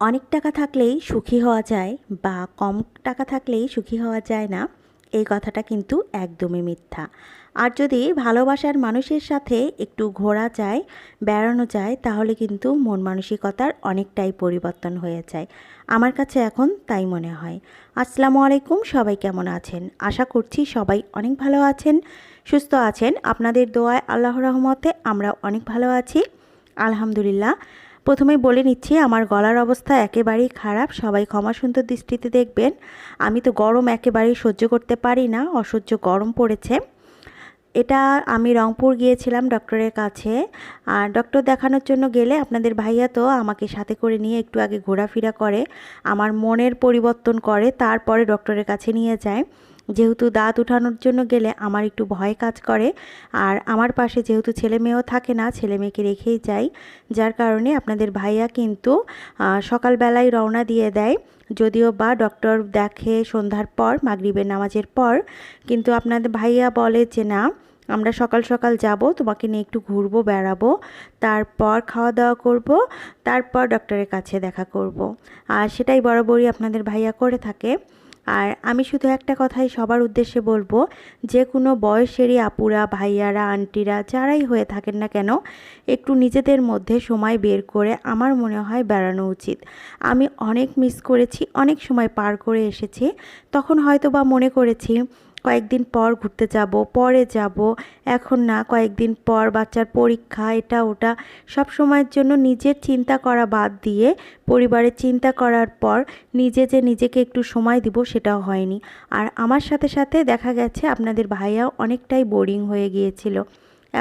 অনেক টাকা থাকলেই সুখী হওয়া যায় বা কম টাকা থাকলেই সুখী হওয়া যায় না, এই কথাটা কিন্তু একদমই মিথ্যা। আর যদি ভালোবাসার মানুষের সাথে একটু ঘোরা যায়, বেড়ানো যায়, তাহলে কিন্তু মন মানসিকতার অনেকটাই পরিবর্তন হয়ে যায়। আমার কাছে এখন তাই মনে হয়। আসসালামু আলাইকুম, সবাই কেমন আছেন? আশা করছি সবাই অনেক ভালো আছেন, সুস্থ আছেন। আপনাদের দোয়ায় আল্লাহ রহমতে আমরা অনেক ভালো আছি। আলহামদুলিল্লাহ। প্রথমেই বলে নিচ্ছি, আমার গলার অবস্থা একেবারেই খারাপ। সবাই ক্ষমা সুন্দর দৃষ্টিতে দেখবেন। আমি তো গরম একেবারেই সহ্য করতে পারি না, অসহ্য গরম পড়েছে। এটা আমি রংপুর গিয়েছিলাম ডক্টরের কাছে। আর ডক্টর দেখানোর জন্য গেলে আপনাদের ভাইয়া তো আমাকে সাথে করে নিয়ে একটু আগে ঘোরাফেরা করে, আমার মনের পরিবর্তন করে, তারপরে ডক্টরের কাছে নিয়ে যায়। যেহেতু দাঁত উঠানোর জন্য গেলে আমার একটু ভয় কাজ করে। আর আমার পাশে যেহেতু ছেলে মেয়েও থাকে না, ছেলে মেয়েকে রেখেই যাই। যার কারণে আপনাদের ভাইয়া কিন্তু সকালবেলায় রওনা দিয়ে দেয়। যদিও বা ডক্টর দেখে সন্ধ্যার পর, মাগরিবের নামাজের পর। কিন্তু আপনাদের ভাইয়া বলে যে, না, আমরা সকাল সকাল যাব, তোমাকে নিয়ে একটু ঘুরবো, বেড়াবো। তারপর খাওয়া দাওয়া করব, তারপর ডক্টরের কাছে দেখা করব। আর সেটাই বরাবরই আপনাদের ভাইয়া করে থাকে। আর আমি শুধু একটা কথাই সবার উদ্দেশ্যে বলব, যে কোনো বয়সেরই আপুরা, ভাইয়ারা, আন্টিরা, যারাই হয়ে থাকেন না কেন, একটু নিজেদের মধ্যে সময় বের করে আমার মনে হয় বেড়ানো উচিত। আমি অনেক মিস করেছি, অনেক সময় পার করে এসেছি, তখন হয়তো বা মনে করেছি কয়েকদিন পর ঘুরতে যাব, পরে যাব। এখন না, কয়েকদিন পর বাচ্চার পরীক্ষা, এটা, ওটা, সব সময়ের জন্য নিজের চিন্তা করা বাদ দিয়ে পরিবারের চিন্তা করার পর নিজে যে নিজেকে একটু সময় দিব সেটাও হয়নি। আর আমার সাথে সাথে দেখা গেছে আপনাদের ভাইয়াও অনেকটাই বোরিং হয়ে গিয়েছিল।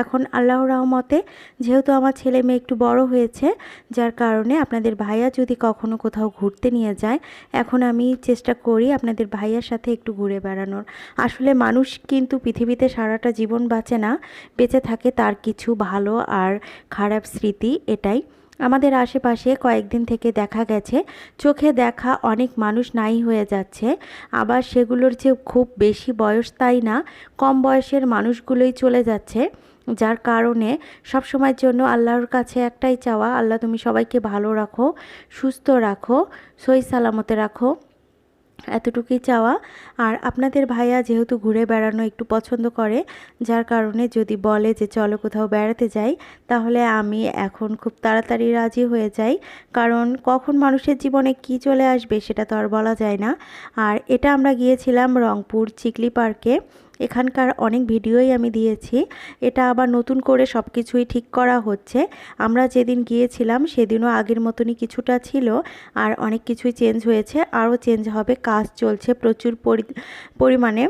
এখন আল্লাহ রহমতে যেহেতু আমার ছেলে মেয়ে একটু বড় হয়েছে, যার কারণে আপনাদের ভাইয়া যদি কখনো কোথাও ঘুরতে নিয়ে যায়, এখন আমি চেষ্টা করি আপনাদের ভাইয়ার সাথে একটু ঘুরে বেড়ানোর। আসলে মানুষ কিন্তু পৃথিবীতে সারাটা জীবন বাঁচে না, বেঁচে থাকে তার কিছু ভালো আর খারাপ স্মৃতি, এটাই। আমাদের আশেপাশে কয়েকদিন থেকে দেখা গেছে, চোখে দেখা অনেক মানুষ নাই হয়ে যাচ্ছে, আবার সেগুলোর যে খুব বেশি বয়স তাই না, কম বয়সের মানুষগুলোই চলে যাচ্ছে। যার কারণে সব সময়ের জন্য আল্লাহর কাছে একটাই চাওয়া, আল্লাহ তুমি সবাইকে ভালো রাখো, সুস্থ রাখো সই সালামতে রাখো, এতটুকুই চাওয়া। আর আপনাদের ভাইয়া যেহেতু ঘুরে বেড়ানো একটু পছন্দ করে, যার কারণে যদি বলে যে চলো কোথাও বেড়াতে যাই, তাহলে আমি এখন খুব তাড়াতাড়ি রাজি হয়ে যাই। কারণ কখন মানুষের জীবনে কি চলে আসবে সেটা তো আর বলা যায় না। আর এটা আমরা গিয়েছিলাম রংপুর চিকলি পার্কে। এখানকার অনেক ভিডিওই আমি দিয়েছি। এটা আবার নতুন করে সব কিছুই ঠিক করা হচ্ছে। আমরা যেদিন গিয়েছিলাম সেদিনও আগের মতনই কিছুটা ছিল আর অনেক কিছুই চেঞ্জ হয়েছে। আরও চেঞ্জ হবে, কাজ চলছে প্রচুর পরিমাণে।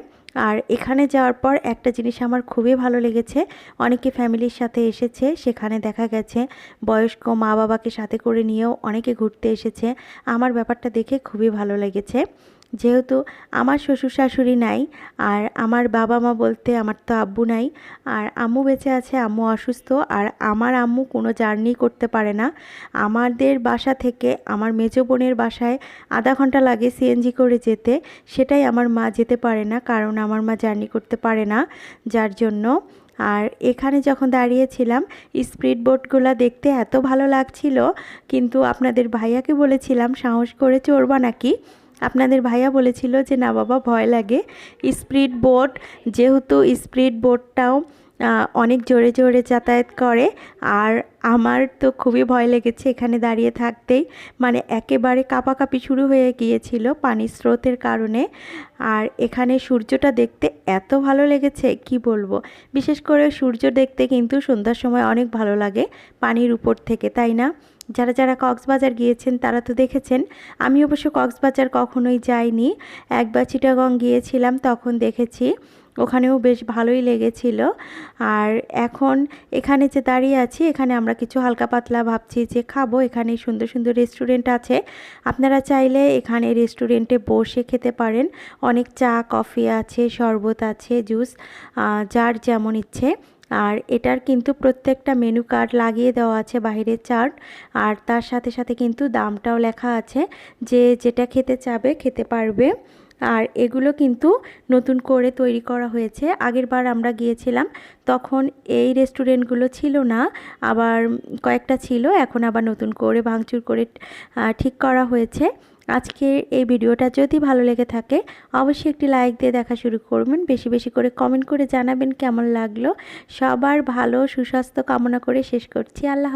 আর এখানে যাওয়ার পর একটা জিনিস আমার খুবই ভালো লেগেছে। অনেকে ফ্যামিলির সাথে এসেছে, সেখানে দেখা গেছে। বয়স্ক মা বাবাকে সাথে করে নিয়েও অনেকে ঘুরতে এসেছে। আমার ব্যাপারটা দেখে খুবই ভালো লেগেছে। যেহেতু আমার শ্বশুর শাশুড়ি নাই আর আমার বাবা মা বলতে আমার তো আব্বু নাই, আর আম্মু বেঁচে আছে, আম্মু অসুস্থ, আর আমার আম্মু কোনো জার্নি করতে পারে না। আমাদের বাসা থেকে আমার মেজো বোনের বাসায় আধা ঘণ্টা লাগে সিএনজি করে যেতে, সেটাই আমার মা যেতে পারে না, কারণ আমার মা জার্নি করতে পারে না, যার জন্য। আর এখানে যখন দাঁড়িয়েছিলাম, স্পিড বোটগুলো দেখতে এত ভালো লাগছিল, কিন্তু আপনাদের ভাইয়াকে বলেছিলাম, সাহস করে চড়বা নাকি? আপনাদের ভাইয়া বলেছিল যে, না বাবা, ভয় লাগে। স্পিড বোট, যেহেতু স্পিড বোটটাও অনেক জোরে জোরে যাতায়াত করে। আর আমার তো খুবই ভয় লেগেছে এখানে দাঁড়িয়ে থাকতেই। মানে একেবারে কাঁপাকাঁপি শুরু হয়ে গিয়েছিল পানির স্রোতের কারণে। আর এখানে সূর্যটা দেখতে এত ভালো লেগেছে, কি বলব? বিশেষ করে সূর্য দেখতে কিন্তু সন্ধ্যার সময় অনেক ভালো লাগে পানির উপর থেকে, তাই না? যারা যারা কক্সবাজার গিয়েছেন তারা তো দেখেছেন। আমি অবশ্য কক্সবাজার কখনোই যাইনি। একবার চিটাগং গিয়েছিলাম, তখন দেখেছি। ওখানেও বেশ ভালোই লেগেছিল। আর এখন এখানে যে দাঁড়িয়ে আছি, এখানে আমরা কিছু হালকা পাতলা ভাবছি যে খাব। এখানে সুন্দর সুন্দর রেস্টুরেন্ট আছে। আপনারা চাইলে এখানে রেস্টুরেন্টে বসে খেতে পারেন। অনেক চা, কফি আছে, শরবত আছে, জুস যার যেমন ইচ্ছে। আর এটার কিন্তু প্রত্যেকটা মেনু কার্ড লাগিয়ে দেওয়া আছে বাহিরের চার্ট আর তার সাথে সাথে কিন্তু দামটাও লেখা আছে যে যেটা খেতে চাবে খেতে পারবে। আর এগুলো কিন্তু নতুন করে তৈরি করা হয়েছে। আগের বার আমরা গিয়েছিলাম, তখন এই রেস্টুরেন্টগুলো ছিল না, আবার কয়েকটা ছিল, এখন আবার নতুন করে ভাঙচুর করে ঠিক করা হয়েছে। আজকের এই ভিডিওটা যদি ভালো লেগে থাকে, অবশ্যই একটি লাইক দিয়ে দেখা শুরু করবেন। বেশি বেশি করে কমেন্ট করে জানাবেন কেমন লাগল। সবার ভালো সুস্বাস্থ্য কামনা করে শেষ করছি। আল্লাহ